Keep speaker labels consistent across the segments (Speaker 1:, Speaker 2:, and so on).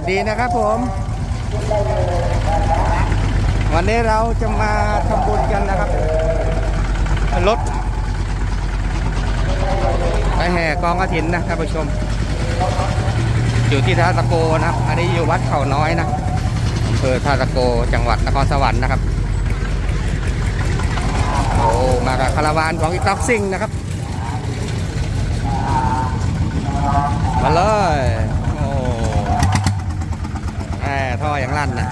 Speaker 1: สดีนะครับผม วันนี้เราจะมาทำบุญกันนะครับ รถไปแห่กองกระถินนะท่านผู้ชม อยู่ที่ท่าตะโกนะครับ อันนี้อยู่วัดเขาน้อยนะอำเภอท่าตะโกจังหวัดนครสวรรค์นะครับโอ้มากับคาราวานของอีต็อกซิงนะครับ มาเลย โอ้แหมท่ออย่างลั่นนะ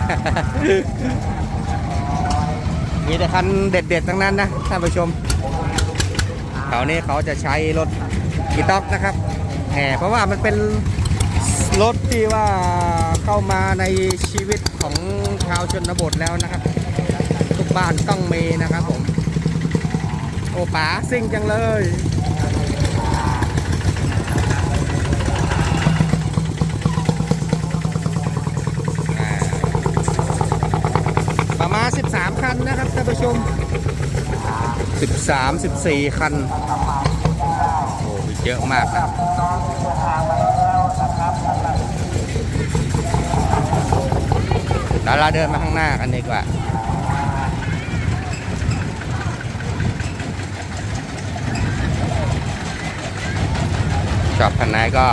Speaker 1: มีแต่คันเด็ดๆทั้งนั้นนะท่านผู้ชมแถวนี้เขาจะใช้รถอีต็อกนะครับแหมเพราะว่ามันเป็นรถที่ว่าเข้ามาในชีวิตของชาวชนบทแล้วนะครับ ทุกบ้านต้องมีนะครับผม โอ้ป๋าซิ่งจังเลย อ่าประมาณ 13 คั นนะครับท่านผู้ชม 13 14 คัน โอ้เยอะมากนะเดี๋ยวเราเดินมาข้างหน้ากันดีกว่าชอบคันไหนก็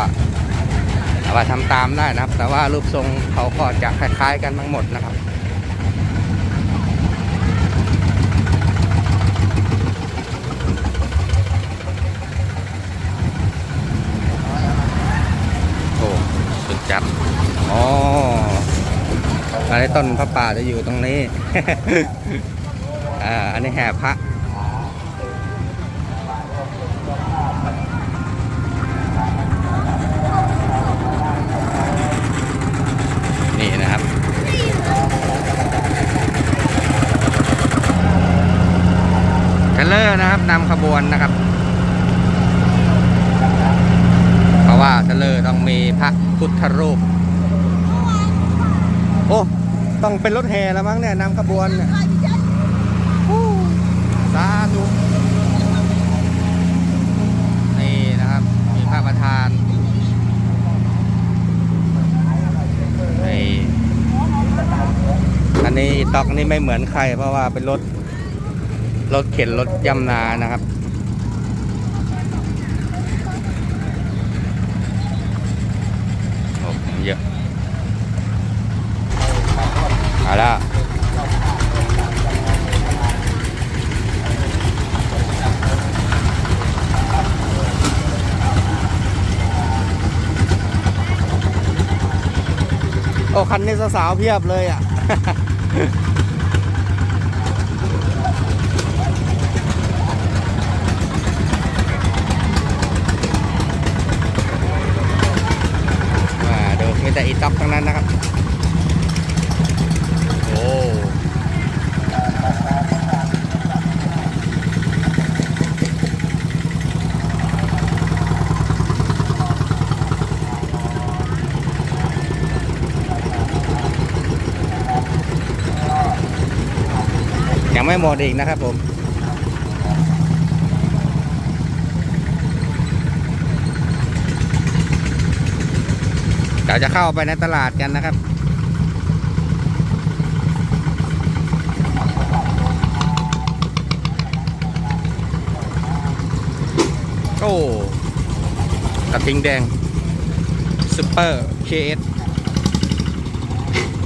Speaker 1: เอามาทำตามได้นะครับ แต่ว่ารูปทรงเขาก็จะคล้ายๆกันทั้งหมดนะครับ โอ้สุดจัดอ๋ออันนี้ ต้นพระป่าจะอยู่ตรงนี้ อ่า อันนี้แห่พระนี่นะครับ เทเลอร์นะครับนำขบวนนะครับ เพราะว่าเทเลอร์ต้องมีพระพุทธรูป โอ้ ต้องเป็นรถแห่แล้วมั้งเนี่ยนำขบวนเนี่ยสาธุนี่นะครับ มีพระประธานนี่อันนี้ตอกนี่ไม่เหมือนใครเพราะว่าเป็นรถรถเข็นรถยำนานะครับ โอ้เยอะเอาละ โอ้คันนี้สาวๆเพียบเลยอะมาดูมีแต่อีต็อกทั้งนั้นนะครับ โอ้ ยังไม่หมดอีกนะครับผมเดี๋ยวจะเข้าไปในตลาดกันนะครับโอ้กระทิงแดงซูเปอร์เคส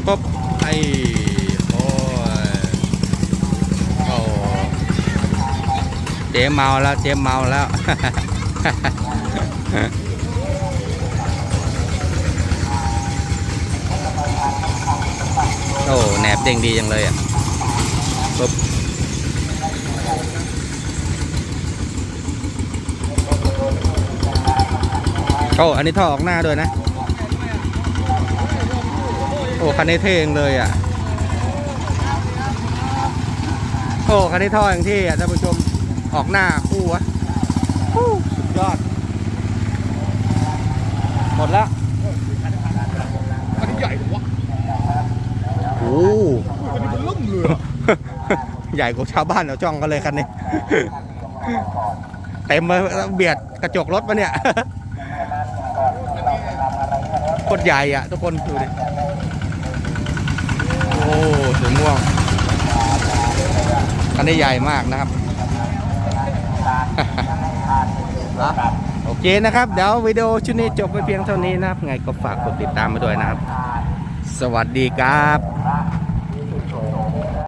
Speaker 1: ปุ๊บไอโอ้ยโอ้ เจ๊เมาแล้วเจ๊เมาแล้ว โอ้แหนบเด้งดีจังเลยอะปุ๊บโอ้อันนี้ท่อออกหน้าด้วยนะ โอ้คันนี้เท่งเลยอะ โอ้คันนี้ท่ออย่างที่อะท่านผู้ชม ออกหน้าคู่วะฮู้สุดยอด หมดแล้ว
Speaker 2: อันนี้ใหญ่กว่า
Speaker 1: โอ้
Speaker 2: อันนี้มันล่มเลยอะ
Speaker 1: ใหญ่กว่าชาวบ้านเราจ้องกันเลยคันนี้ เต็มเลยเบียดกระจกรถปะเนี่ย
Speaker 2: อ
Speaker 1: โคตรใหญ่อะทุกคนดูดิโอ้สีม่วงคันนี้ใหญ่มากนะครับ โอเคนะครับ เดี๋ยววิดีโอชุดนี้จบไปเพียงเท่านี้นะครับ ไงก็ฝากกดติดตามมาด้วยนะครับ สวัสดีครับ